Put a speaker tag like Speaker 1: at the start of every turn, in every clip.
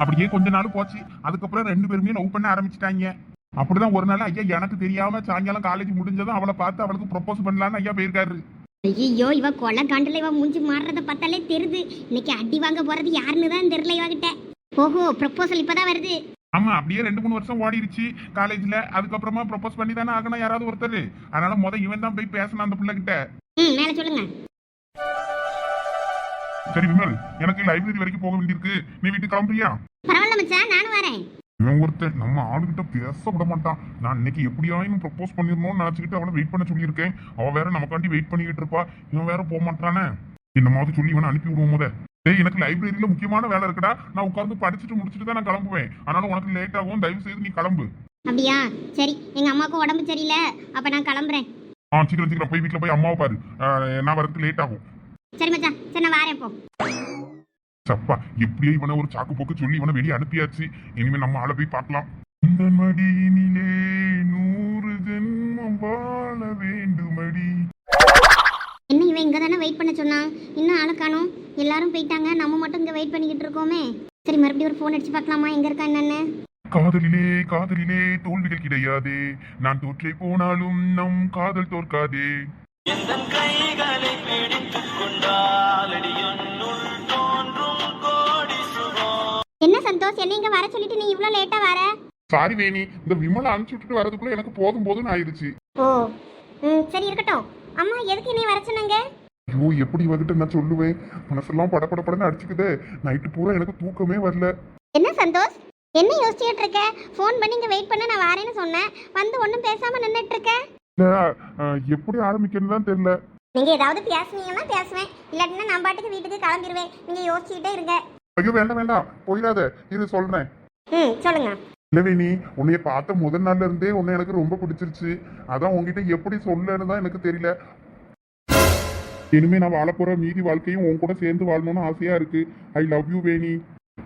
Speaker 1: அப்படியே கொஞ்ச நாள் போச்சு. அதுக்கப்புறம் ரெண்டு பேருமே லவ் பண்ண ஆரம்பிச்சிட்டாங்க. அப்படிதான் ஒரு நாள் ஐயா எனக்கு தெரியாம சாயங்காலம் காலேஜ் முடிஞ்சதும் அவளை பார்த்து அவளுக்கு ப்ரொபோஸ் பண்ணலான்னு ஐயா போயிருக்காரு.
Speaker 2: ஐயோ இவ கொலை காண்டில் இவ மூஞ்சி மாறுறத பார்த்தாலே தெரியுது இன்னைக்கு அடி வாங்க போறது யாருன்னு தான் தெரியல இவகிட்ட. ஓஹோ ப்ரப்போசல் இப்பதான் வருது.
Speaker 1: ஆமா அப்படியே ரெண்டு மூணு வருஷம் ஓடிடுச்சு காலேஜ்ல அதுக்கப்புறமா ப்ரொபோஸ் பண்ணி தானே ஆகணும் யாராவது ஒருத்தர். அதனால முத இவன் தான் போய் பேசணும் அந்த பிள்ளை கிட்ட
Speaker 2: ம் மேல சொல்லுங்க.
Speaker 1: சரி விமல் எனக்கு லைப்ரரி வரைக்கும் போக வேண்டியிருக்கு. நீ வீட்டுக்கு கிளம்புறியா?
Speaker 2: பரவாயில்ல மச்சான் நானும் வரேன்.
Speaker 1: இவன் ஒருத்தன் நம்ம ஆளுகிட்ட பேச விட மாட்டான். நான் இன்னைக்கு எப்படியாயும் ப்ரப்போஸ் பண்ணிடணும்னு நினைச்சுக்கிட்டு அவனை வெயிட் பண்ண சொல்லியிருக்கேன். அவன் வேற நமக்காண்டி வெயிட் பண்ணிக்கிட்டு இருப்பா. இவன் வேற போக மாட்டானே. மாதிரி சொல்லி இவனை அனுப்பி விடுவோம் முத டேய் எனக்கு லைப்ரரியில முக்கியமான வேலை இருக்குடா. நான் உட்கார்ந்து படிச்சுட்டு முடிச்சுட்டு தான் நான் கிளம்புவேன். அதனால உனக்கு லேட் ஆகும். தயவு செய்து நீ கிளம்பு.
Speaker 2: அப்படியா? சரி எங்க அம்மாவுக்கு உடம்பு சரியில்லை. அப்ப நான் கிளம்புறேன்.
Speaker 1: ஆ சீக்கிரம் சீக்கிரம். போய் வீட்டுல போய் அம்மாவை பாரு. நான் வரதுக்கு லேட் ஆகும்.
Speaker 2: சரி மச்சான் சரி நான் வரேன் இப்போ
Speaker 1: சப்பா எப்படியோ இவனை ஒரு சாக்கு போக்கு சொல்லி இவனை வெளியே அனுப்பியாச்சு. இனிமே நம்ம ஆளை போய் பார்க்கலாம். இந்த மடியினிலே நூறு ஜென்மம் வாழ வேண்டுமடி.
Speaker 2: என்ன இவன் இங்க தானே வெயிட் பண்ண சொன்னான்? இன்னும் ஆளை காணோம். எல்லாரும் போயிட்டாங்க. நம்ம மட்டும் இங்க வெயிட் பண்ணிக்கிட்டு இருக்கோமே. சரி மறுபடியும் ஒரு ஃபோன் அடிச்சு பார்க்கலாமா? எங்க இருக்கா என்னன்னு?
Speaker 1: காதலிலே காதலிலே தோல்விகள் கிடையாதே. நான் தோற்றே போனாலும் நம் காதல் தோற்காதே.
Speaker 2: என்ன சந்தோஷ் என்ன இங்க வர சொல்லிட்டு நீ இவ்வளவு லேட்டா வர?
Speaker 1: சாரி வேணி. இந்த விமலை அனுப்பிச்சு விட்டுட்டு வரதுக்குள்ள எனக்கு போதும் போதும்னு ஆயிடுச்சு.
Speaker 2: ஓ ம் சரி இருக்கட்டும். அம்மா எதுக்கு என்னை வர சொன்னாங்க?
Speaker 1: ஐயோ எப்படி இவகிட்ட நான் சொல்லுவேன்? மனசெல்லாம் படபடபடன்னு அடிச்சுக்குதே. நைட்டு பூரா எனக்கு தூக்கமே வரல.
Speaker 2: என்ன சந்தோஷ்? என்ன யோசிச்சுட்டு இருக்க? ஃபோன் பண்ணி இங்க வெயிட் பண்ண நான் வரேன்னு சொன்னேன். வந்து ஒன்றும் பேசாம நின்னுட்டு இருக்க?
Speaker 1: இல்ல, அஹ், எப்படி ஆரம்பிக்கணும்னு தான் தெரியல.
Speaker 2: நீங்க ஏதாவது பேசுனீங்கன்னா பேசுவேன். இல்லாட்டினா நான் பாட்டுக்கு வீட்டுக்கு கிளம்பிடுவேன் நீங்க யோசிச்சுட்டே இருங்க.
Speaker 1: ஐயோ வேண்டாம் வேண்டாம். போயிடாத. இது சொல்றேன்.
Speaker 2: ம் சொல்லுங்க.
Speaker 1: இல்லவே உன்னைய பார்த்த முதல் நாள்ல இருந்தே உன்னை எனக்கு ரொம்ப பிடிச்சிருச்சு. அதான் உன்கிட்ட எப்படி சொல்லன்னு தான் எனக்கு தெரியல. இனிமே நான் வாழ போற மீதி வாழ்க்கையும் உன் கூட சேர்ந்து வாழணும்னு ஆசையா இருக்கு. I love you Veni.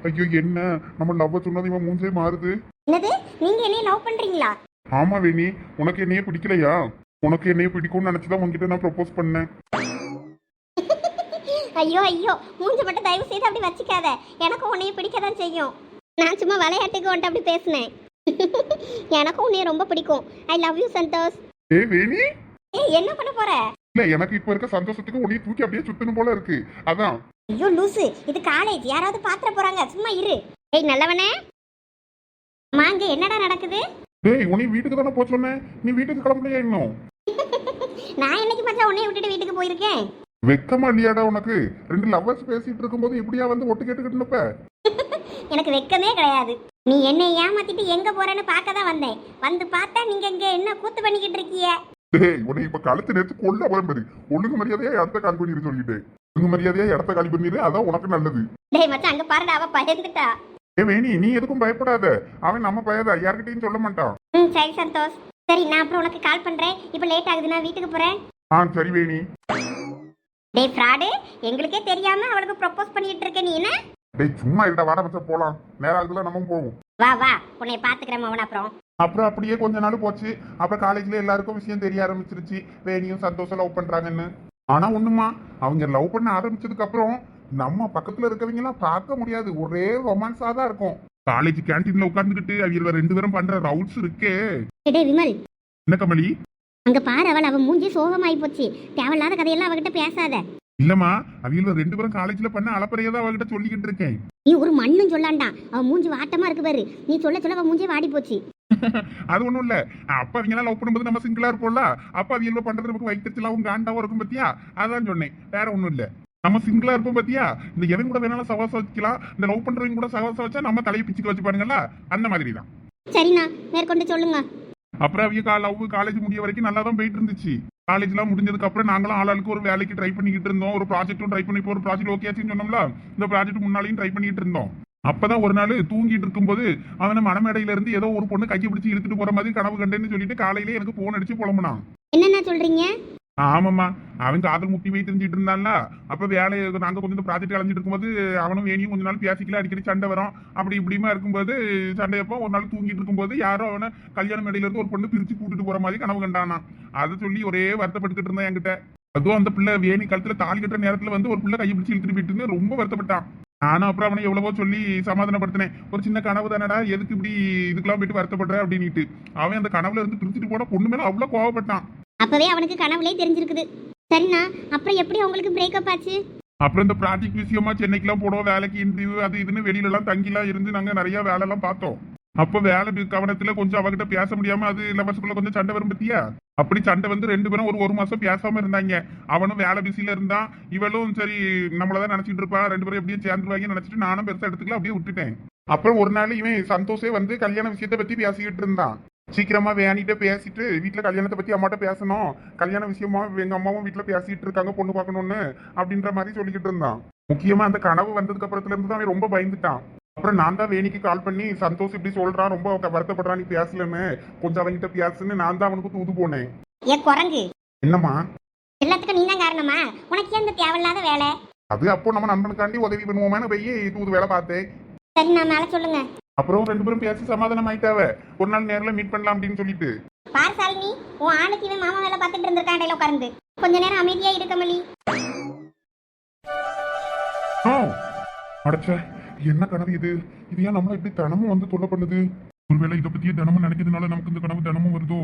Speaker 1: ஐயோ என்ன? நம்ம லவ் சொன்னது இவன் மூஞ்சே மாறுது.
Speaker 2: என்னது? நீங்க என்னைய லவ் பண்றீங்களா?
Speaker 1: ஆமா வேணி உனக்கு என்னைய பிடிக்கலையா? உனக்கு என்னைய பிடிக்கும்னு நினைச்சுதான் உன்கிட்ட நான் ப்ரப்போஸ் பண்ணேன்.
Speaker 2: ஐயோ ஐயோ மூஞ்ச மட்டும் தயவு செய்து அப்படி வச்சுக்காத. எனக்கு உன்னைய பிடிக்க தான் செய்யும். நான் சும்மா விளையாட்டுக்கு வந்துட்டு அப்படி பேசினேன். எனக்கும் உன்னைய ரொம்ப பிடிக்கும். I love you Santosh.
Speaker 1: ஏ வேணி?
Speaker 2: ஏய் என்ன பண்ண போற?
Speaker 1: இல்ல எனக்கு இப்ப இருக்க சந்தோஷத்துக்கு உன்னைய தூக்கி அப்படியே சுத்தணும் போல இருக்கு. அதான்.
Speaker 2: ஐயோ லூசு. இது காலேஜ் யாராவது பாத்திர போறாங்க. சும்மா இரு. ஏய் நல்லவனே. அம்மா இங்க என்னடா நடக்குது?
Speaker 1: டேய் உன்னை வீட்டுக்கு தானே போக சொன்னேன். நீ வீட்டுக்கு கிளம்பலையா இன்னும்?
Speaker 2: நான் என்னைக்கு மச்சான் உன்னைய விட்டுட்டு வீட்டுக்கு போயிருக்கேன்?
Speaker 1: வெக்கமா இல்லையாடா உனக்கு? ரெண்டு லவ்வர்ஸ் பேசிட்டு இருக்கும்போது இப்படியா வந்து ஒட்டு கேட்டுக்கிட்டு நிப்ப?
Speaker 2: எனக்கு வெக்கமே கிடையாது. நீ என்னை ஏமாத்திட்டு எங்க போறேன்னு பார்க்க தான் வந்தேன். வந்து பார்த்தா நீங்க இங்க என்ன கூத்து பண்ணிக்கிட்டு இருக்கீங்க?
Speaker 1: டேய் உன்னை இப்ப கழுத்து நேத்து கொல்ல விளம்பரு ஒழுங்கு மரியாதையா இடத்த காலி பண்ணிரு சொல்லிட்டேன் ஒழுங்கு மரியாதையா இடத்த காலி பண்ணிரு அதான் உனக்கு நல்லது.
Speaker 2: டேய் மச்சான் அங்க பாருடா அவ பயந்துட்டா.
Speaker 1: ஏ வேணி நீ எதுக்கும் பயப்படாத. அவன் நம்ம பயத யார்கிட்டயும் சொல்ல மாட்டான்.
Speaker 2: ம் சரி சந்தோஷ். சரி நான் அப்புறம் உனக்கு கால் பண்றேன். இப்போ லேட் ஆகுது நான் வீட்டுக்கு போறேன்.
Speaker 1: ஆ சரி வேணி.
Speaker 2: டேய் ஃப்ராடு எங்களுக்கே தெரியாம அவளுக்கு ப்ரப்போஸ் பண்ணிட்டு இருக்க நீ என்ன?
Speaker 1: டேய் சும்மா இல்ல வாட பச்ச போலாம். நேரம் ஆகுதுல நம்ம போவோம்.
Speaker 2: வா வா. உன்னை பாத்துக்கிறேன் அவன் அப்புறம்.
Speaker 1: அப்புறம் அப்படியே கொஞ்ச நாள் போச்சு. அப்புறம் காலேஜ்ல எல்லாருக்கும் விஷயம் தெரிய ஆரம்பிச்சிருச்சு. வேணியும் சந்தோஷம் லவ் பண்றாங்கன்னு. ஆனா ஒண்ணுமா? அவங்க லவ் பண்ண ஆரம்பிச்சதுக்கு அப்புறம் நம்ம பக்கத்துல இருக்கவங்க எல்லாம் பார்க்க முடியாது. ஒரே ரொமான்ஸா தான் இருக்கும். காலேஜ் கேண்டீன்ல உட்கார்ந்துகிட்டு அவங்க ரெண்டு பேரும் பண்ற ரவுட்ஸ் இருக்கே.
Speaker 2: டேய், விமல்.
Speaker 1: என்ன கமலி?
Speaker 2: அங்க பாரு அவள். அவன் மூஞ்சி சோகமாயி போச்சு. தேவையில்லாத கதையெல்லாம் அவகிட்ட பேசாத.
Speaker 1: இல்லம்மா அவங்க ரெண்டு பேரும் காலேஜ்ல பண்ண அலப்பறையை தான் அவகிட்ட சொல்லிக்கிட்டு இருக்கேன்.
Speaker 2: நீ ஒரு மண்ணும் சொல்லாண்டாம் அவன் மூஞ்சி வாட்டமா இருக்கு பாரு. நீ சொல்ல சொல்ல அவன் மூஞ்சி வாடி போச்சு.
Speaker 1: அது ஒண்ணும் இல்ல. அப்ப அவங்க லவ் பண்ணும்போது நம்ம சிங்கிளா இருப்போம்ல. அப்ப அவங்க பண்றது நமக்கு வைத்திருச்சலாவும் காண்டாவும் இருக்கும் பத்தியா? அதான் சொன்னேன். வேற ஒண்ணும் இல்ல. நம்ம சிங்கிளா இருப்போம் பத்தியா? இந்த எவன் கூட வேணாலும் சவாசம் வச்சுக்கலாம் இந்த லவ் பண்றவங்க கூட சவாசம் வச்சா நம்ம தலையை பிச்சுக்க வச்சு பாருங்களா அந்த மாதிரி தான்
Speaker 2: சரிண்ணா மேற்கொண்டு சொல்லுங்க.
Speaker 1: அப்புறம் அவங்க லவ் காலேஜ் முடிய வரைக்கும் நல்லா தான் போயிட்டு இருந்துச்சு காலேஜ்லாம் முடிஞ்சதுக்கு அப்புறம் நாங்களும் ஆளாளுக்கு ஒரு வேலைக்கு ட்ரை பண்ணிக்கிட்டு இருந்தோம். ஒரு ப்ராஜெக்ட்டும் ட்ரை பண்ணி ஒரு ப்ராஜெக்ட் ஓகே ஆச்சுன்னு சொன்னோம்ல? இந்த ப்ராஜெக்ட் முன்னாலையும் ட்ரை பண்ணிட்டு இருந்தோம். அப்பதான் ஒரு நாள் தூங்கிட்டு இருக்கும்போது அவனை மனமேடையில இருந்து ஏதோ ஒரு பொண்ணு கையை பிடிச்சி இழுத்துட்டு போற மாதிரி கனவு கண்டேன்னு சொல்லிட்டு காலையில எனக்கு போன் அடிச்சு புலம்புனான்.
Speaker 2: என்னண்ணா சொல்றீங்க?
Speaker 1: ஆமாம்மா. அவன் காதல் முட்டி போய் தெரிஞ்சிட்டு இருந்தான்ல. அப்ப வேலையை நாங்க கொஞ்சம் ப்ராஜெக்ட் அலைஞ்சிட்டு இருக்கும்போது அவனும் வேணியும் கொஞ்ச நாள் பேசிக்கல. அடிக்கடி சண்டை வரும். அப்படி இப்படிமா இருக்கும்போது சண்டையப்போ ஒரு நாள் தூங்கிட்டு இருக்கும்போது யாரோ அவனை கல்யாண மேடையில இருந்து ஒரு பொண்ணு பிரிச்சு கூட்டிட்டு போற மாதிரி கனவு கண்டானா. அதை சொல்லி ஒரே வருத்தப்பட்டுக்கிட்டு இருந்தான் என்கிட்ட. அதுவும் அந்த பிள்ளை வேணி கழுத்துல தாலி கட்டுற நேரத்துல வந்து ஒரு பிள்ளை கையை பிடிச்சி இழுத்துட்டு போயிட்டு ரொம்ப வருத்தப்பட்டான். நானும் அப்புறம் அவனை எவ்வளவோ சொல்லி சமாதானப்படுத்தினேன். ஒரு சின்ன கனவு தானடா எதுக்கு இப்படி இதுக்கெல்லாம் போயிட்டு வருத்தப்படுற அப்படின்னுட்டு. அவன் அந்த கனவுல இருந்து பிரிச்சுட்டு போன பொண்ணு மேல அவ்வளவு கோவப்பட்டான்.
Speaker 2: அப்பவே அவனுக்கு கனவுலே தெரிஞ்சிருக்குது. சரிண்ணா அப்புறம் எப்படி அவங்களுக்கு பிரேக்கப் ஆச்சு?
Speaker 1: அப்புறம் இந்த ப்ராஜெக்ட் விஷயமா சென்னைக்கெல்லாம் போடுவோம் வேலைக்கு இன்டர்வியூ அது இதுன்னு வெளியில எல்லாம் தங்கிலாம் இருந்து நாங்க நிறைய வேலை எல்லாம் பார்த்தோம். அப்ப வேலை கவனத்துல கொஞ்சம் அவகிட்ட பேச முடியாம அது லவர்ஸ்குள்ள கொஞ்சம் சண்டை வரும் பத்தியா? அப்படி சண்டை வந்து ரெண்டு பேரும் ஒரு ஒரு மாசம் பேசாம இருந்தாங்க. அவனும் வேலை பிஸியில இருந்தான். இவளும் சரி நம்மளதான் நினைச்சிட்டு இருப்பா. ரெண்டு பேரும் எப்படியும் சேர்ந்துருவாங்கன்னு நினைச்சிட்டு நானும் பெருசா எடுத்துக்கலாம் அப்படியே விட்டுட்டேன். அப்புறம் ஒரு நாள் இவன் சந்தோஷே வந்து கல்யாண விஷயத்தை பத்தி பேசிக்கிட்டு இருந்தான். சீக்கிரமா வேணிட்ட பேசிட்டு வீட்டுல கல்யாணத்தை பத்தி அம்மாட்ட பேசணும். கல்யாண விஷயமா எங்க அம்மாவும் வீட்டுல பேசிட்டு இருக்காங்க பொண்ணு பார்க்கணும்னு அப்படின்ற மாதிரி சொல்லிக்கிட்டு இருந்தான். முக்கியமா அந்த கனவு வந்ததுக்கு அப்புறத்துல இருந்து அவன் ரொம்ப பயந்துட்டான். அப்புறம் நான் தான் வேணிக்கு கால் பண்ணி சந்தோஷ் இப்படி சொல்றான் ரொம்ப வருத்தப்படுறான் நீ பேசலன்னு கொஞ்சம் அவன்கிட்ட பேசுன்னு நான் தான் அவனுக்கு தூது போனேன்.
Speaker 2: ஏ குரங்கு.
Speaker 1: என்னம்மா?
Speaker 2: எல்லாத்துக்கும் நீ தான் காரணமா? உனக்கு ஏன் இந்த தேவையில்லாத வேலை?
Speaker 1: அது அப்போ நம்ம நண்பனுக்காண்டி உதவி பண்ணுவோமேனு போய் தூது வேலை பார்த்தேன்.
Speaker 2: சரி நான் மேல சொல்லுங்க.
Speaker 1: அப்புறம் ரெண்டு பேரும் பேசி சமாதானம் ஆயிட்டாவ ஒரு நாள் நேர்ல மீட் பண்ணலாம் அப்படின்னு சொல்லிட்டு.
Speaker 2: பார் சாலினி உன் ஆளுக்கு இவன் மாமா வேலை பார்த்துட்டு இருந்திருக்கான் இடையில உட்கார்ந்து. கொஞ்ச நேரம் அமைதியா இருக்க மலி
Speaker 1: அடச்சே என்ன கனவு இது? இது ஏன் நம்மள இப்படி தினமும் வந்து தொல்லை பண்ணுது? ஒருவேளை இதை பத்தியே தினமும் நினைக்கிறதுனால நமக்கு இந்த கனவு தினமும் வருதோ?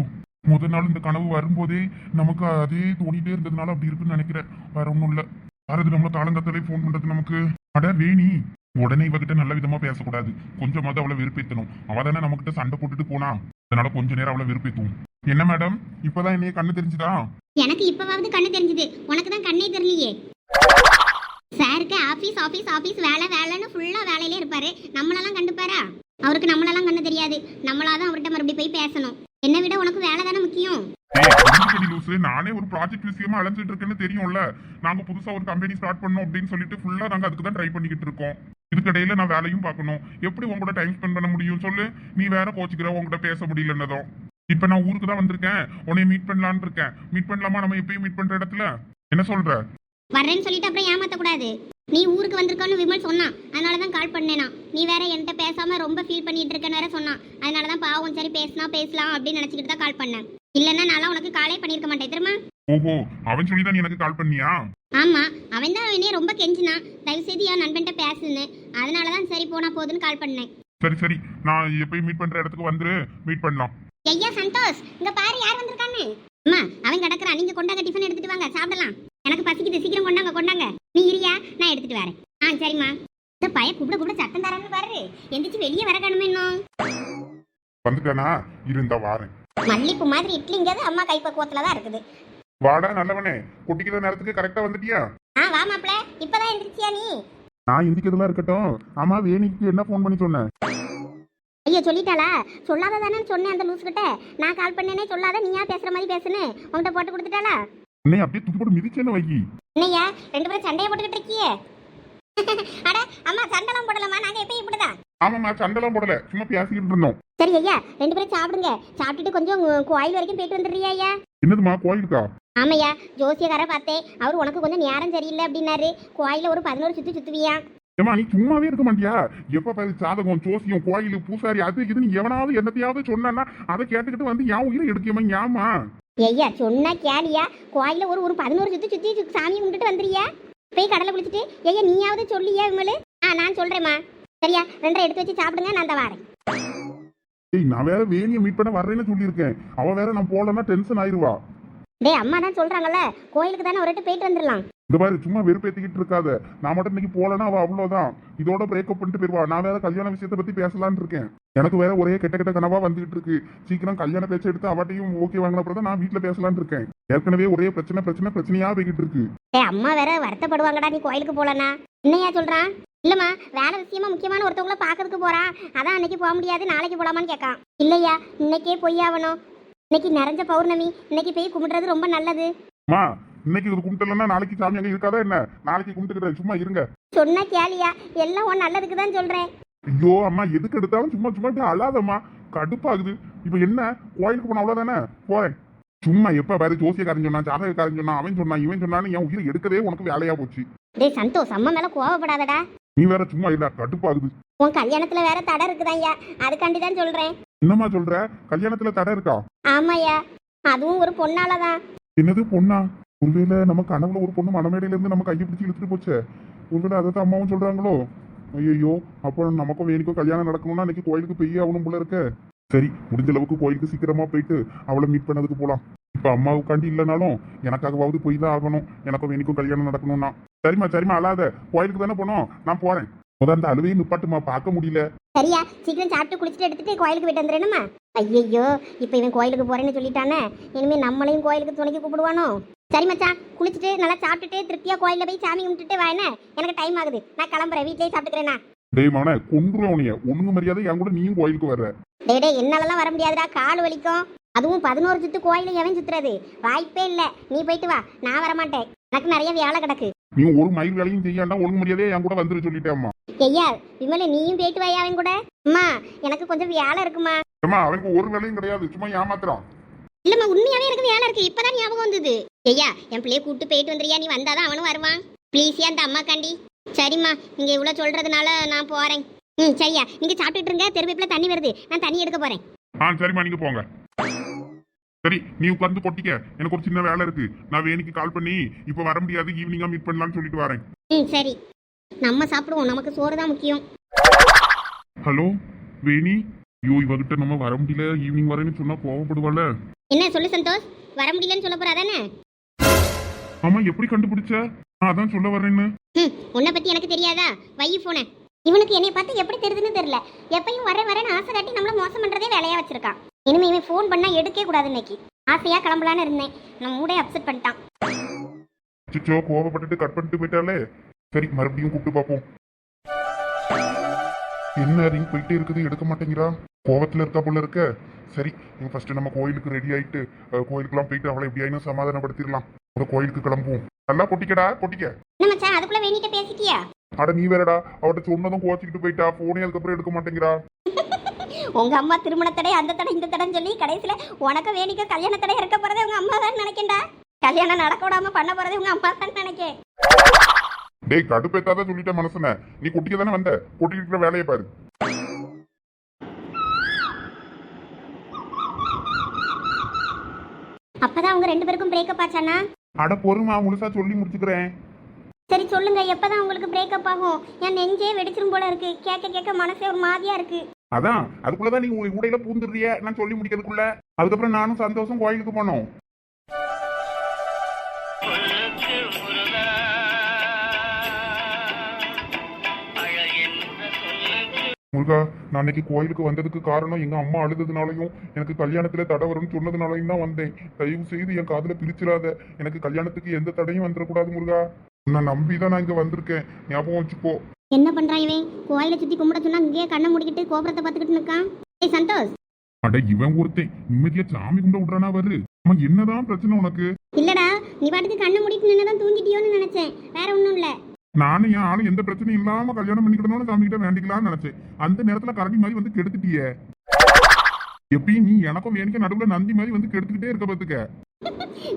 Speaker 1: முதல் நாள் இந்த கனவு வரும்போதே நமக்கு அதே தோணிட்டே இருந்ததுனால அப்படி இருக்குன்னு நினைக்கிறேன். வேற ஒண்ணும் இல்ல. யாரது நம்மள காலங்கத்திலே ஃபோன் பண்றது நமக்கு? அட வேணி. உடனே இவகிட்ட நல்ல விதமா பேசக்கூடாது. கொஞ்சமாவது அவளை வெறுப்பேத்தணும். அவ தானே நம்மகிட்ட சண்டை போட்டுட்டு போனா? அதனால கொஞ்ச நேரம் அவளை வெறுப்பேத்துவோம். என்ன மேடம்? இப்பதான் என்னைய கண்ணு தெரிஞ்சுதா?
Speaker 2: எனக்கு இப்பவாவது கண்ணு தெரிஞ்சது. உனக்கு தான் கண்ணே தெரியலையே. சாருக்கு ஆபீஸ் ஆபீஸ் ஆபீஸ் வேலை வேலைன்னு ஃபுல்லா வேலையிலே இருப்பாரு. நம்மளெல்லாம் கண்டுப்பாரா? அவருக்கு நம்மளெல்லாம் கண்ணு தெரியாது. நம்மளாதான் அவர்கிட்ட மறுபடியும் போய் பேசணும். என்னை விட உனக்கு வேலை தானே முக்கியம்?
Speaker 1: லூசு. நானே ஒரு ப்ராஜெக்ட் விஷயமா அலைஞ்சிட்டு இருக்கேன்னு தெரியும்ல. நாங்க புதுசா ஒரு கம்பெனி ஸ்டார்ட் பண்ணோம் அப்படின்னு சொல்லிட்டு ஃபுல்லா நாங்க அதுக்கு தான் ட்ரை பண்ணிக்கிட்டு இருக்கோம். இதுக்கிடையில நான் வேலையும் பார்க்கணும். எப்படி உங்க கூட டைம் ஸ்பெண்ட் பண்ண முடியும் சொல்லு. நீ வேற கோச்சுக்கிற உங்ககிட்ட பேச முடியலன்னதும். இப்ப நான் ஊருக்கு தான் வந்திருக்கேன். உன்னை மீட் பண்ணலான்னு இருக்கேன். மீட் பண்ணலாமா? நம்ம எப்பயும் மீட் பண்ற இடத்துல? என்ன சொல்ற?
Speaker 2: வரேன்னு சொல்லிட்டு அப்புறம் ஏமாத்த கூடாது நீ ஊருக்கு வந்திருக்கோன்னு விமல் சொன்னான். அதனால தான் கால் பண்ணேனா. நீ வேற என்கிட்ட பேசாம ரொம்ப ஃபீல் பண்ணிட்டு இருக்கேன்னு வேற சொன்னான். அதனால தான் பாவம் சரி பேசினா பேசலாம் அப்படின்னு நினைச்சிட்டு தான் கால் பண்ணேன். இல்லைன்னா நான் உனக்கு காலே பண்ணியிருக்க மாட்டேன் தெரியுமா?
Speaker 1: ஓஹோ அவன் சொல்லி தான் எனக்கு கால் பண்ணியா?
Speaker 2: ஆமா அவன் தான் என்னைய ரொம்ப கெஞ்சினான் தயவு செய்து என் நண்பன்ட்ட பேசுன்னு. அதனால தான் சரி போனா போதுன்னு கால் பண்ணேன்.
Speaker 1: சரி சரி. நான் எப்பயும் மீட் பண்ற இடத்துக்கு வந்துரு மீட் பண்ணலாம்.
Speaker 2: ஐயா சந்தோஷ். இங்க பாரு யார் வந்திருக்கான்னு. அம்மா அவன் கிடக்குறான். நீங்க கொண்டாங்க டிஃபன் எடுத்துட்டு வாங்க சாப்பிடலாம். எனக்கு பசிக்குது சீக்கிரம் கொண்டாங்க கொண்டாங்க. நீ இரியா நான் எடுத்துட்டு வரேன். ஆ சரிம்மா. இந்த பையன் கூப்பிட கூப்பிட சத்தம் தரான்னு பாரு. எந்திரிச்சு வெளியே வர காணுமே இன்னும்?
Speaker 1: வந்துட்டானா? இருந்தா வாரேன்.
Speaker 2: மல்லிப்பூ மாதிரி இட்லிங்கிறது அம்மா கைப்பக்குவத்துல தான் இருக்குது.
Speaker 1: வாடா நல்லவனே குட்டிக்கிற நேரத்துக்கு கரெக்டா வந்துட்டியா?
Speaker 2: ஆ வா மாப்பிள. இப்பதான் எந்திரிச்சியா நீ?
Speaker 1: நான் இந்திக்கிறதுலாம் இருக்கட்டும். ஆமா வேணிக்கு என்ன ஃபோன் பண்ணி சொன்னேன்
Speaker 2: ஐயோ சொல்லிட்டாளா? சொல்லாத தானே சொன்னேன் அந்த லூஸ் கிட்ட நான் கால் பண்ணேனே சொல்லாத நீயா பேசுற மாதிரி பேசுன்னு. உன்கிட்ட போட்டு கொடுத்துட்டாளா?
Speaker 1: உன்னை அப்படியே தூக்கி போட்டு மிதிச்சேன்னு வைக்கி
Speaker 2: என்னய்யா ரெண்டு பேரும் சண்டையை போட்டுக்கிட்டு இருக்கியே? அட அம்மா சண்டைலாம் போடலாமா? நாங்க எப்பயும் இப்படிதான்.
Speaker 1: ஆமாம்மா சண்டைலாம் போடல. சும்மா பேசிக்கிட்டு இருந்தோம்.
Speaker 2: சரி ஐயா ரெண்டு பேரும் சாப்பிடுங்க. சாப்பிட்டுட்டு கொஞ்சம் கோயில் வரைக்கும் போயிட்டு வந்துடுறியா ஐயா?
Speaker 1: என்னதுமா கோயிலுக்கா?
Speaker 2: ஆமையா ஜோசியக்கார பார்த்தேன். அவர் உனக்கு கொஞ்சம் நேரம் சரியில்லை அப்படின்னாரு. கோயில ஒரு பதினோரு சுத்து சுத்துவியா?
Speaker 1: ஏமா நீ சும்மாவே இருக்க மாட்டியா? எப்ப பாரு ஜாதகம் ஜோசியம் கோயில் பூசாரி அது இதுன்னு எவனாவது என்னத்தையாவது சொன்னா அதை கேட்டுக்கிட்டு வந்து என் உயிரை எடுக்கமா ஏமா
Speaker 2: ஐயா சொன்னா கேளியா. கோயில ஒரு ஒரு பதினோரு சுத்து சுத்தி சாமி கும்பிட்டுட்டு வந்துறியா போய் கடலை குளிச்சுட்டு ஐயா நீயாவது சொல்லியா விமலு. ஆ நான் சொல்றேம்மா. சரியா? ரெண்டரை எடுத்து வச்சு சாப்பிடுங்க நான் தான் வரேன்.
Speaker 1: ஏய் நான் வேற வேணியை மீட் பண்ண வர்றேன்னு சொல்லியிருக்கேன். அவ வேற நான் போலன்னா டென்ஷன் ஆயிருவா.
Speaker 2: டேய் அம்மா தான் சொல்றாங்கல்ல கோயிலுக்கு தானே ஒரு வாட்டி போயிட்டு வந்துடலாம்.
Speaker 1: இந்த மாதிரி சும்மா வெறுப்பேத்திக்கிட்டு இருக்காத. நான் மட்டும் இன்னைக்கு போலன்னா அவ அவ்வளவுதான். இதோட பிரேக்கப் பண்ணிட்டு போயிருவா. நான் வேற கல்யாண விஷயத்தை பத்தி பேசலாம்னு இருக்கேன். எனக்கு வேற ஒரே கெட்ட கெட்ட கனவா வந்துகிட்டு இருக்கு. சீக்கிரம் கல்யாண பேச்சை எடுத்து அவட்டையும் ஓகே வாங்கின அப்புறம் தான் நான் வீட்டுல பேசலாம்னு இருக்கேன். ஏற்கனவே ஒரே பிரச்சனை பிரச்சனை பிரச்சனையா போய்கிட்டு இருக்கு.
Speaker 2: அம்மா வேற வருத்தப்படுவாங்கடா நீ கோயிலுக்கு போலனா என்னையா சொல்றான்? இல்லம்மா வேலை விஷயமா முக்கியமான ஒருத்தவங்கள பாக்கிறதுக்கு போறான் அதான் அன்னைக்கு போக முடியாது நாளைக்கு போலாமான்னு கேட்கான் இல்லையா இன்னைக்கே போய் ஆகணும். இன்னைக்கு நிறைஞ்ச பௌர்ணமி இன்னைக்கு போய் கும்பிடுறது ரொம்ப நல்லது.
Speaker 1: அம்மா இன்னைக்கு இது கும்பிட்டலன்னா நாளைக்கு சாமி அங்க இருக்காதா என்ன? நாளைக்கு கும்பிட்டுக்கிறேன் சும்மா இருங்க.
Speaker 2: சொன்ன கேளியா எல்லாம் உன் நல்லதுக்கு தான் சொல்றேன்.
Speaker 1: ஐயோ அம்மா எதுக்கு எடுத்தாலும் சும்மா சும்மா இப்படி அழாதம்மா. கடுப்பாகுது. இப்ப என்ன? கோயிலுக்கு போன அவ்வளவுதானே? போறேன். சும்மா எப்ப பாரு ஜோசியக்காரன் சொன்னான் ஜாதகக்காரன் சொன்னான் அவன் சொன்னான் இவன் சொன்னான்னு என் உயிரை எடுக்கவே உனக்கு வேலையா போச்சு.
Speaker 2: டேய் சந்தோஷ் அம்மா மேல கோவப்படாதடா.
Speaker 1: நீ வேற சும்மா இல்ல கடுப்பாகுது
Speaker 2: உன் கல்யாணத்துல வேற தடை இருக்குதாய்யா அதுக்காண்டி தான் சொல்றேன்.
Speaker 1: என்னம்மா சொல்ற? கல்யாணத்துல தடை இருக்கா?
Speaker 2: ஆமாய்யா அதுவும் ஒரு பொண்ணாலதான்
Speaker 1: என்னது பொண்ணா? ஒருவேளை நம்ம கனவுல ஒரு பொண்ணு மனமேடையில இருந்து நம்ம கையை பிடிச்சி இழுத்துட்டு போச்சே? ஒருவேளை அதை தான் அம்மாவும் சொல்றாங்களோ? ஐயோ அப்போ நமக்கும் வேணிக்கும் கல்யாணம் நடக்கணும்னா அன்னைக்கு கோயிலுக்கு பெய்ய ஆகணும் போல இருக்க. சரி முடிஞ்ச அளவுக்கு கோயிலுக்கு சீக்கிரமா போயிட்டு அவளை மீட் பண்ணதுக்கு போலாம். இப்ப அம்மாவுக்காண்டி இல்லைனாலும் எனக்காகவாவது போய் தான் ஆகணும். எனக்கும் வேணிக்கும் கல்யாணம் நடக்கணும்னா. சரிம்மா சரிம்மா அழாத. கோயிலுக்கு தானே போனோம். நான் போறேன். முதல் அந்த அழுவையை நிப்பாட்டுமா பார்க்க முடியல.
Speaker 2: சரியா சீக்கிரம் சாப்பிட்டு குளிச்சுட்டு எடுத்துட்டு கோயிலுக்கு போயிட்டு வந்துடணுமா? ஐயையோ இப்போ இவன் கோயிலுக்கு போறேன்னு சொல்லிட்டானே. இனிமே நம்மளையும் கோயிலுக்கு துணைக்கு கூப்பிடுவானோ? சரி மச்சான் குளிச்சுட்டு நல்லா சாப்பிட்டுட்டு திருப்தியா கோயில்ல போய் சாமி கும்பிட்டுட்டு வாயனே எனக்கு டைம் ஆகுது. நான் கிளம்புறேன். வீட்லயே சாப்பிட்டுக்கிறேனா?
Speaker 1: டேய் மவனே கொன்றுவேன் உனைய ஒண்ணுங்க மரியாதை என் கூட நீயும் கோயிலுக்கு வர்ற.
Speaker 2: டேய் டேய் என்னாலலாம் வர முடியாதுடா. கால் வலிக்கும். அதுவும் பதினோரு சுத்து கோயில எவன் சுத்துறது? வாய்ப்பே இல்ல. நீ போயிட்டு வா. நான் வர மாட்டேன் எனக்கு நிறைய வேலை கிடக்கு.
Speaker 1: நீ ஒரு மயில் வேலையும் செய்யாண்டா ஒழுங்கு மரியாதையே என் கூட வந்துரு சொல்லிட்டேம்மா
Speaker 2: ஐயா விமல நீயும் போயிட்டு வாயா அவன் கூட? அம்மா எனக்கு கொஞ்சம் வேலை இருக்குமா?
Speaker 1: அம்மா அவனுக்கு ஒரு வேலையும் கிடையாது சும்மா ஏமாத்துறான்.
Speaker 2: இல்லம்மா உண்மையாவே எனக்கு வேலை இருக்கு இப்பதான் ஞாபகம் வந்தது. ஐயா என் பிள்ளைய கூட்டு போயிட்டு வந்துறியா நீ வந்தாதான் அவனும் வருவான். ப்ளீஸ் அந்த அம்மா காண்டி? சரிம்மா நீங்க இவ்வளவு சொல்றதுனால நான் போறேன். ம் சரியா நீங்க சாப்பிட்டுட்டு இருங்க தெருவேப்பில தண்ணி வருது நான் தண்ணி எடுக்க போறேன்.
Speaker 1: ஆ சரிம்மா நீங்க போங்க. சரி நீ உட்கார்ந்து கொட்டிக்க எனக்கு ஒரு சின்ன வேலை இருக்கு. நான் வேணிக்கு கால் பண்ணி இப்ப வர முடியாது ஈவினிங்கா மீட் பண்ணலாம்னு சொல்லிட்டு வரேன்.
Speaker 2: ம் சரி. நம்ம சாப்பிடுவோம். நமக்கு சோறு தான் முக்கியம்.
Speaker 1: ஹலோ வேணி? ஐயோ இவகிட்ட நம்ம வர முடியல. ஈவினிங் வரேன்னு சொன்னா கோவப்படுவாள்.
Speaker 2: என்ன சொல்லு சந்தோஷ். வர முடியலன்னு சொல்ல போறா தானே
Speaker 1: ஆமா எப்படி கண்டுபிடிச்ச? நான் அதான் சொல்ல வரேன்னு
Speaker 2: ம் உன்னை பத்தி எனக்கு தெரியாதா? வை போன இவனுக்கு என்னை பார்த்து எப்படி தெரியுதுன்னு தெரியல. எப்பயும் வர வரேன்னு ஆசை காட்டி நம்மள மோசம் பண்றதே வேலையா வச்சிருக்கான். இனிமே இவன் ஃபோன் பண்ணா எடுக்கவே கூடாது இன்னைக்கு. ஆசையா கிளம்பலான்னு இருந்தேன். நம்ம மூடே அப்செட் பண்ணிட்டான்.
Speaker 1: சிச்சோ கோவப்பட்டுட்டு கட் பண்ணிட்டு போயிட்டாலே சரி மறுபடியும் கூப்பிட்டு பார்ப்போம். என்ன ரிங் போயிட்டே இருக்குது எடுக்க மாட்டேங்கிறா? கோவத்துல இருக்கா போல இருக்க. சரி நீங்க ஃபர்ஸ்ட் நம்ம கோயிலுக்கு ரெடி ஆயிட்டு கோயிலுக்குலாம் போயிட்டு அவளை எப்படியாயினும் சமாதானப்படுத்திடலாம். ஒரு கோயிலுக்கு கிளம்புவோம். நல்லா கொட்டிக்கடா கொட்டிக்க
Speaker 2: என்ன மச்சான் அதுக்குள்ள வேணிட்ட பேசிட்டியா?
Speaker 1: அட நீ வேறடா. அவட்ட சொன்னதும் கோச்சிக்கிட்டு போயிட்டா. போனே அதுக்கப்புறம் எடுக்க மாட்டேங்கிறா.
Speaker 2: உங்க அம்மா திருமண தடை அந்த தடை இந்த தடைன்னு சொல்லி கடைசியில உனக்கு வேணிக்க கல்யாண தடை இருக்க போறதே உங்க அம்மா தான் நினைக்கேன்டா. கல்யாணம் நடக்க விடாம பண்ண போறதே உங்க அம்மா தான் நினைக்கேன்.
Speaker 1: டேய் கடுப்பேத்தாத சொல்லிட்ட மனசுன. நீ கொட்டிக்க தானே வந்த? கொட்டிக்கிட்டு இருக்கிற வேலையை பாரு.
Speaker 2: அப்பதான் அவங்க ரெண்டு பேருக்கும் பிரேக்கப் ஆச்சானா
Speaker 1: அட பொறுமா முழுசா சொல்லி முடிச்சுக்கிறேன்.
Speaker 2: சரி சொல்லுங்க. எப்பதான் உங்களுக்கு பிரேக்கப் ஆகும்? என் நெஞ்சே வெடிச்சிரும் போல இருக்கு. கேட்க கேட்க மனசே ஒரு மாதிரியா இருக்கு.
Speaker 1: அதான். அதுக்குள்ளதான் நீ உடையில பூந்துடுறிய நான் சொல்லி முடிக்கிறதுக்குள்ள. அதுக்கப்புறம் நானும் சந்தோஷம் கோயிலுக்கு போனோம்.
Speaker 3: முருகா.
Speaker 1: நான் அன்னைக்கு கோயிலுக்கு வந்ததுக்கு காரணம் எங்க அம்மா அழுததுனாலையும் எனக்கு கல்யாணத்துல தடை வரும்னு சொன்னதுனாலையும் தான் வந்தேன். தயவு செய்து என் காதுல பிரிச்சிடாத. எனக்கு கல்யாணத்துக்கு எந்த தடையும் வந்துடக்கூடாது முருகா. நான் நம்பி தான் நான் இங்க வந்திருக்கேன். ஞாபகம் வச்சுக்கோ.
Speaker 2: என்ன பண்றான் இவன் கோயிலை சுத்தி கும்பிட சொன்னா இங்கேயே கண்ணை மூடிக்கிட்டு கோபுரத்தை பார்த்துக்கிட்டு நிக்கான். ஏய் சந்தோஷ்.
Speaker 1: அட இவன் ஒருத்தன். நிம்மதியா சாமி கும்பிட விடுறானா வருது அம்மா என்னதான் பிரச்சனை உனக்கு?
Speaker 2: இல்லடா நீ பாட்டுக்கு கண்ணை மூடிட்டு நின்னதான் தூங்கிட்டியோன்னு நினைச்சேன். வேற ஒண்ணும் இல்ல.
Speaker 1: நானும் என் ஆளும் எந்த பிரச்சனையும் இல்லாம கல்யாணம் பண்ணிக்கிடணும்னு சாமி கிட்ட வேண்டிக்கலாம்னு நினைச்சேன். அந்த நேரத்துல கரடி மாதிரி வந்து கெடுத்துட்டியே. எப்பயும் நீ எனக்கும் வேணிக்க நடுவுல நந்தி மாதிரி வந்து கெடுத்துக்கிட்டே இருக்க பாத்துக்க.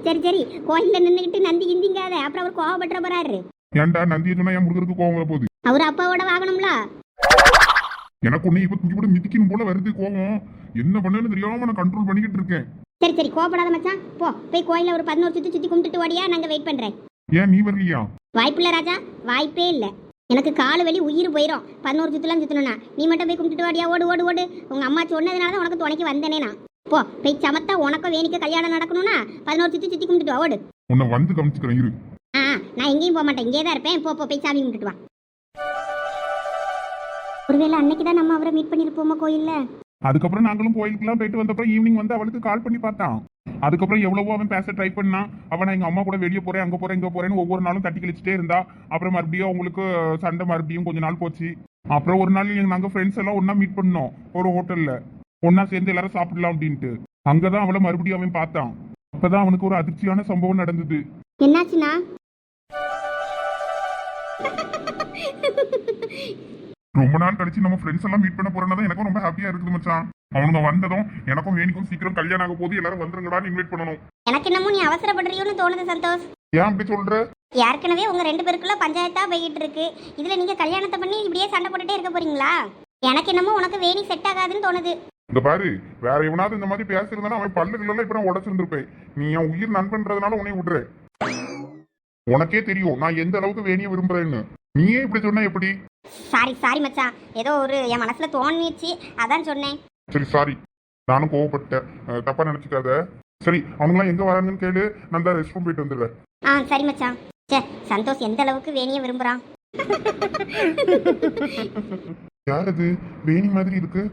Speaker 2: சரி சரி. கோயில்ல நின்னுகிட்டு நந்தி கிந்திங்காத. அப்புறம் அவர் கோவப்பட்டுற போறாரு.
Speaker 1: ஏன்டா நந்தியை சொன்னா என் முருகருக்கு கோவம் வர போகுது
Speaker 2: அவர் அப்பாவோட வாங்கணும்ல
Speaker 1: எனக்கு ஒண்ணு இப்ப போட்டு மிதிக்கணும் போல வருது கோவம். என்ன பண்ணேன்னு தெரியாம நான் கண்ட்ரோல் பண்ணிக்கிட்டு இருக்கேன்.
Speaker 2: சரி சரி கோவப்படாத மச்சான். போ போய் கோயில்ல ஒரு பதினோரு சுத்தி சுத்தி கும்பிட்டுட்டு ஓடியா? நாங்க வெயிட் பண்றேன்.
Speaker 1: ஏன் நீ வரலையா?
Speaker 2: வாய்ப்பில்ல ராஜா வாய்ப்பே இல்ல. எனக்கு கால் வலி உயிர் போயிடும் பதினோரு சுத்துலாம் சுத்தணும்னா நீ மட்டும் போய் கும்பிட்டுட்டு வாடியா? ஓடு ஓடு ஓடு. உங்க அம்மா சொன்னதுனால தான் உனக்கு துணைக்கு வந்தேனே நான். போ போய் சமத்தா உனக்கும் வேணிக்க கல்யாணம் நடக்கணும்னா பதினோரு சுத்தி சுத்தி கும்பிட்டுட்டு வா ஓடு.
Speaker 1: உன்னை வந்து கவனிச்சுக்கிறேன் இரு.
Speaker 2: ஆ நான் எங்கேயும் போக மாட்டேன். இங்கே தான் இருப்பேன். போ போ போய் சாமி கும்பிட்டுட்டு வா. ஒருவேளை அன்னைக்கு தான் நம்ம அவரை மீட் பண்ணிருப்போமா கோயில்ல?
Speaker 1: அதுக்கப்புறம் நாங்களும் கோயிலுக்குலாம் போயிட்டு வந்தப்பறம் ஈவினிங் வந்து அவளுக்கு கால் பண்ணி பார்த்தான். அதுக்கப்புறம் எவ்வளவோ அவன் பேச ட்ரை பண்ணான் அவன் எங்க அம்மா கூட வெளியே போறேன் அங்க போறேன் இங்க போறேன்னு ஒவ்வொரு நாளும் தட்டி கழிச்சிட்டே இருந்தா அப்புறம் மறுபடியும் அவங்களுக்கு சண்டை மறுபடியும் கொஞ்ச நாள் போச்சு. அப்புறம் ஒரு நாள் நாங்க ஃப்ரெண்ட்ஸ் எல்லாம் ஒண்ணா மீட் பண்ணோம் ஒரு ஹோட்டல்ல ஒண்ணா சேர்ந்து எல்லாரும் சாப்பிடலாம் அப்படின்ட்டு. அங்கதான் அவளை மறுபடியும் அவன் பார்த்தான். அப்பதான் அவனுக்கு ஒரு அதிர்ச்சியான சம்பவம் நடந்தது.
Speaker 2: என்னாச்சுண்ணா?
Speaker 1: ரொம்ப நாள் கழிச்சு நம்ம ஃப்ரெண்ட்ஸ் எல்லாம் மீட் பண்ண போறோம்னா எனக்கும் ரொம்ப ஹாப்பியா இருக்குது மச்சான். அவனுங்க வந்ததும் எனக்கும் வேணிக்கும் சீக்கிரம் கல்யாணம் ஆக போது எல்லாரும் வந்துருங்கடான்னு இன்வைட் பண்ணணும்.
Speaker 2: எனக்கு என்னமோ நீ அவசரப்படுறியோன்னு தோணுது சந்தோஷ்.
Speaker 1: ஏன் அப்படி சொல்ற?
Speaker 2: ஏற்கனவே உங்க ரெண்டு பேருக்குள்ள பஞ்சாயத்தா போய்கிட்டு இருக்கு. இதுல நீங்க கல்யாணத்தை பண்ணி இப்படியே சண்டை போட்டுட்டே இருக்க போறீங்களா? எனக்கு என்னமோ உனக்கு வேணி செட் ஆகாதுன்னு தோணுது.
Speaker 1: இந்த பாரு வேற எவனாவது இந்த மாதிரி பேசிருந்தானா அவன் எல்லாம் இப்ப நான் உடச்சிருந்திருப்பேன். நீ என் உயிர் நண்பன்றதுனால உன்னை விடுற உனக்கே தெரியும் நான் எந்த அளவுக்கு வேணிய விரும்புறேன்னு. நீயே இப்படி சொன்னா எப்படி?
Speaker 2: சாரி சாரி மச்சான். ஏதோ ஒரு என் மனசுல தோணிச்சு. அதான் சொன்னேன்.
Speaker 1: சரி சாரி நானும் கோவப்பட்டேன். அஹ், தப்பா நினைச்சுக்காத. சரி அவங்களாம் எங்க வராங்கன்னு கேளு. நான் தான் ரெஸ்ட் ரூம் போயிட்டு வந்துடுறேன்.
Speaker 2: ஆ சரி மச்சான். சே சந்தோஷ் எந்த அளவுக்கு வேணிய விரும்புறான்?
Speaker 1: யார் அது வேணி மாதிரி இருக்கு.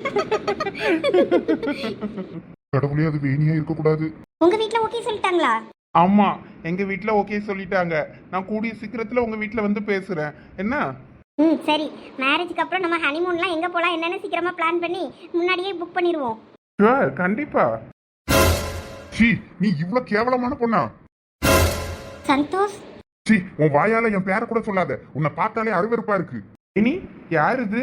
Speaker 1: கடவுளே அது வேணியா இருக்கக்கூடாது.
Speaker 2: உங்க வீட்ல ஓகே சொல்லிட்டாங்களா?
Speaker 1: ஆமா எங்க வீட்ல ஓகே சொல்லிட்டாங்க. நான் கூடிய சீக்கிரத்துல உங்க வீட்ல வந்து பேசுறேன். என்ன?
Speaker 2: ம் சரி. மேரேஜுக்கு அப்புறம் நம்ம ஹனிமூன்லாம் எங்க போலாம்? என்னன்னு சீக்கிரமா பிளான் பண்ணி முன்னாடியே புக் பண்ணிடுவோம்
Speaker 1: ஷுவர் கண்டிப்பா. சி நீ இவ்ளோ கேவலமான பொண்ணா?
Speaker 2: சந்தோஷ்?
Speaker 1: சி உன் வாயால என் பேரை கூட சொல்லாத. உன்னை பார்த்தாலே அருவருப்பா இருக்கு. இனி யார் இது?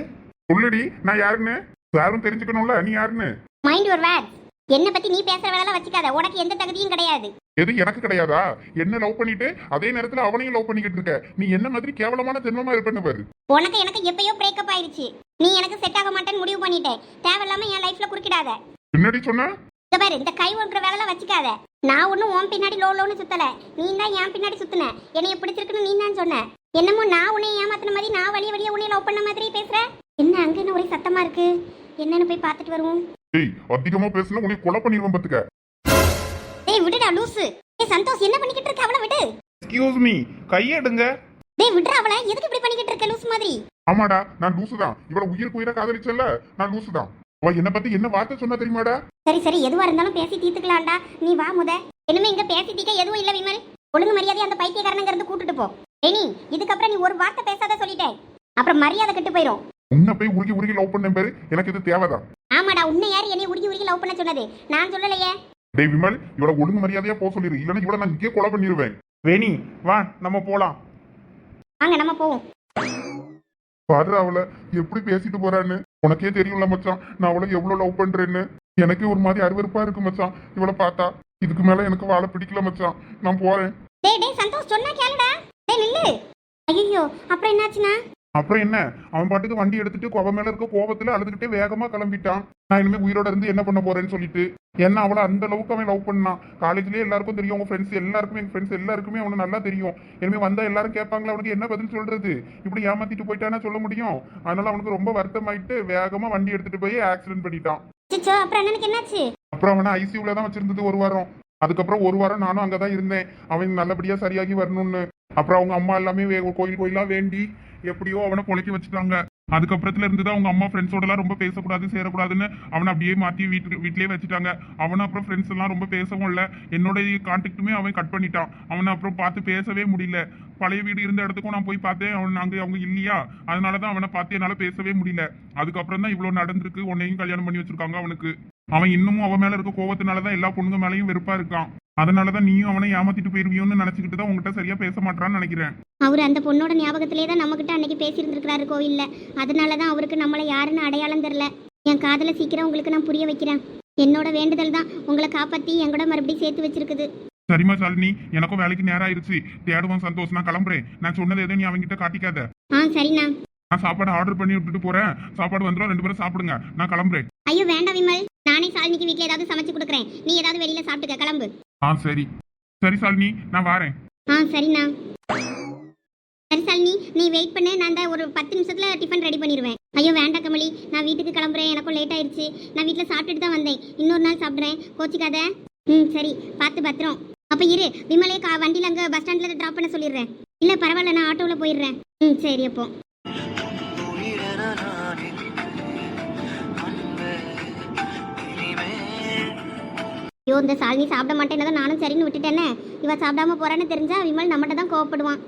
Speaker 1: சொல்லுடி நான் யாருன்னு? யாரும் தெரிஞ்சுக்கணும்ல நீ யாருன்னு?
Speaker 2: மைண்ட் யுவர் வேர்ட்ஸ் என்னை பத்தி நீ பேசுற வேலை வச்சுக்காத. உனக்கு எந்த தகுதியும் கிடையாது.
Speaker 1: எது எனக்கு கிடையாதா? என்ன லவ் பண்ணிட்டு அதே நேரத்துல அவனையும் லவ் பண்ணிக்கிட்டு இருக்க. நீ என்ன மாதிரி கேவலமான ஜென்மமா இருப்பேன்னு பாரு.
Speaker 2: உனக்கு எனக்கு எப்பயோ பிரேக்கப் ஆயிருச்சு நீ எனக்கு செட் ஆக மாட்டேன்னு முடிவு பண்ணிட்டேன் தேவையில்லாம என் லைஃப்ல குறுக்கிடாத.
Speaker 1: பின்னாடி சொன்ன?
Speaker 2: இங்க பாரு இந்த கை ஒன்ற வேலைலாம் வச்சுக்காத. நான் ஒன்றும் உன் பின்னாடி லோ லோன்னு சுத்தல. நீ தான் என் பின்னாடி சுத்தின. என்னைய பிடிச்சிருக்குன்னு நீ தான் சொன்ன. என்னமோ நான் உன்னை ஏமாத்தின மாதிரி நான் வழிய வழிய உன்னை லவ் பண்ண மாதிரி பேசுற? என்ன அங்க என்ன ஒரே சத்தமா இருக்கு? என்னன்னு போய் பார்த்துட்டு வருவோம்.
Speaker 1: ஏய் அதிகமா பேசுனா உன்னை கொலை பண்ணிடுவேன் பாத்துக்க.
Speaker 2: டேய் விடுடா லூசு. டேய் சந்தோஷ் என்ன பண்ணிக்கிட்டு இருக்க அவளை விடு.
Speaker 1: எக்ஸ்கியூஸ் மீ கையெடுங்க.
Speaker 2: டேய் விடுறா அவளை. எதுக்கு இப்படி பண்ணிக்கிட்டு இருக்க லூசு மாதிரி?
Speaker 1: ஆமாடா நான் லூசு தான் இவ்வளவு உயிருக்கு உயிரை காதலிச்சல நான் லூசு தான் அவ என்ன பத்தி என்ன வார்த்தை சொன்னா தெரியுமாடா?
Speaker 2: சரி சரி எதுவா இருந்தாலும் பேசி தீர்த்துக்கலாம்டா. நீ வா முத. இனிமே இங்க பேசி தீக்க எதுவும் இல்ல விமல். ஒழுங்கு மரியாதை அந்த பைத்தியக்காரனுங்க இருந்து கூட்டிட்டு போ. ஏனி இதுக்கப்புறம் நீ ஒரு வார்த்தை பேசாத சொல்லிட்டேன் அப்புறம் மரியாதை கெட்டு போயிடும்
Speaker 1: உன்னை போய் உருகி உருகி லவ் பண்ண பேரு. எனக்கு இது தேவைதான்.
Speaker 2: ஆமாடா உன்னை யார் என்னை உருகி உருகி லவ் பண்ண சொன்னது? நான் சொல்லலையே.
Speaker 1: டேய் விமல் இவ்வளவு ஒழுங்கு மரியாதையா போக சொல்லிரு. இல்லன்னா இவ்வளவு நான் இங்கே கொலை பண்ணிடுவேன் வேணி வா நம்ம போலாம்.
Speaker 2: வாங்க நம்ம போவோம்.
Speaker 1: பாரு அவளை எப்படி பேசிட்டு போறான்னு. உனக்கே தெரியும்ல மச்சான். நான் அவளை எவ்வளவு லவ் பண்றேன்னு. எனக்கே ஒரு மாதிரி அருவருப்பா இருக்கு மச்சான். இவளை பார்த்தா இதுக்கு மேல எனக்கு வாழ பிடிக்கல மச்சான். நான் போறேன்.
Speaker 2: டேய் டேய் சந்தோஷ் சொன்னா கேளுடா. டேய் நில்லு. ஐயோ அப்புறம் என்னாச்சுன்னா?
Speaker 1: அப்புறம் என்ன? அவன் பாட்டுக்கு வண்டி எடுத்துட்டு கோவம் மேல இருக்க கோவத்துல அழுதுகிட்டே வேகமா கிளம்பிட்டான். நான் இனிமே உயிரோட இருந்து என்ன பண்ண போறேன்னு சொல்லிட்டு ஏன்னா அவளை அந்த அளவுக்கு அவன் லவ் பண்ணான். காலேஜ்லயே எல்லாருக்கும் தெரியும். உங்க ஃப்ரெண்ட்ஸ் எல்லாருக்குமே எங்க ஃப்ரெண்ட்ஸ் எல்லாருக்குமே அவனை நல்லா தெரியும். இனிமே வந்தா எல்லாரும் கேட்பாங்களா அவனுக்கு என்ன பதில் சொல்றது? இப்படி ஏமாத்திட்டு போயிட்டானா சொல்ல முடியும்? அதனால அவனுக்கு ரொம்ப வருத்தமாயிட்டு வேகமா வண்டி எடுத்துட்டு போய் ஆக்சிடென்ட் பண்ணிட்டான்.
Speaker 2: அப்புறம்
Speaker 1: அவனை ஐசியூல தான் வச்சிருந்தது ஒரு வாரம். அதுக்கப்புறம் ஒரு வாரம் நானும் அங்கதான் இருந்தேன். அவன் நல்லபடியா சரியாகி வரணும்னு. அப்புறம் அவங்க அம்மா எல்லாமே கோயில் கோயிலா வேண்டி எப்படியோ அவனை பொழைக்க வச்சுட்டாங்க. அதுக்கப்புறத்துல இருந்துதான் அவங்க அம்மா ஃப்ரெண்ட்ஸோட எல்லாம் ரொம்ப பேசக்கூடாது சேரக்கூடாதுன்னு அவனை அப்படியே மாத்தி வீட்டு வீட்லயே வச்சுட்டாங்க. அவனை அப்புறம் ஃப்ரெண்ட்ஸ் எல்லாம் ரொம்ப பேசவும் இல்லை. என்னோட கான்டாக்டுமே அவன் கட் பண்ணிட்டான். அவனை அப்புறம் பார்த்து பேசவே முடியல. பழைய வீடு இருந்த இடத்துக்கும் நான் போய் பார்த்தேன். அவன் அங்கே அவங்க இல்லையா? அதனால தான் அவனை பார்த்து என்னால் பேசவே முடியல. அதுக்கப்புறம் தான் இவ்வளோ நடந்திருக்கு. உன்னையும் கல்யாணம் பண்ணி வச்சிருக்காங்க அவனுக்கு. அவன் இன்னமும் அவன் மேல இருக்க கோவத்தினால தான் எல்லா பொண்ணுங்க மேலேயும் வெறுப்பா இருக்கான். அதனாலதான் நீயும் அவனை ஏமாத்திட்டு போயிருவியோன்னு நினைச்சுக்கிட்டு தான் உங்ககிட்ட சரியா பேச மாட்டான்னு நினைக்கிறேன்.
Speaker 2: அவர் அந்த பொண்ணோட ஞாபகத்திலே தான் நம்மகிட்ட அன்னைக்கு பேசியிருந்திருக்கிறாரு கோவில்ல. அதனால தான் அவருக்கு நம்மளை யாருன்னு அடையாளம் தெரில என் காதலை சீக்கிரம் உங்களுக்கு நான் புரிய வைக்கிறேன். என்னோட வேண்டுதல் தான் உங்களை காப்பாத்தி என் கூட மறுபடியும் சேர்த்து வச்சிருக்குது.
Speaker 1: சரிம்மா சாலினி எனக்கும் வேலைக்கு நேரம் ஆயிருச்சு. தேடுவோம் சந்தோஷ். நான் கிளம்புறேன். நான் சொன்னது எதுவும் நீ அவன்கிட்ட காட்டிக்காத.
Speaker 2: ஆ சரிண்ணா.
Speaker 1: நான் சாப்பாடு ஆர்டர் பண்ணி விட்டுட்டு போறேன். சாப்பாடு வந்துடும் ரெண்டு பேரும் சாப்பிடுங்க. நான் கிளம்புறேன்.
Speaker 2: ஐயோ வேண்டாம் விமல். நானே சாலினிக்கு வீட்டில் ஏதாவது சமைச்சு கொடுக்குறேன். நீ ஏதாவது வெளியில சாப்பிட்டுக்க. கிளம்பு.
Speaker 1: ஆ சரி. சரி சாலினி நான் வாரேன்.
Speaker 2: ஆ சரிண்ணா. சரி சாலினி நீ வெயிட் பண்ணு. நான் தான் ஒரு பத்து நிமிஷத்துல டிஃபன் ரெடி பண்ணிடுவேன் ஐயோ வேண்டாம் கமலி. நான் வீட்டுக்கு கிளம்புறேன். எனக்கும் லேட் ஆயிடுச்சு. நான் வீட்டில் சாப்பிட்டுட்டு தான் வந்தேன். இன்னொரு நாள் சாப்பிட்றேன். கோச்சிக்காத. ம் சரி. பார்த்து பத்திரம். அப்போ இரு. விமலே கா வண்டியில் அங்கே பஸ் ஸ்டாண்டில் ட்ராப் பண்ண சொல்லிடுறேன். இல்லை பரவாயில்ல. நான் ஆட்டோவில் போயிடுறேன். ம் சரி அப்போ. ஐயோ இந்த சாலினி சாப்பிட மாட்டேன்னு நானும் சரின்னு விட்டுட்டேனே. இவன் சாப்பிடாம போறான்னு தெரிஞ்சா விமல் நம்மகிட்ட தான் கோவப்படுவான்.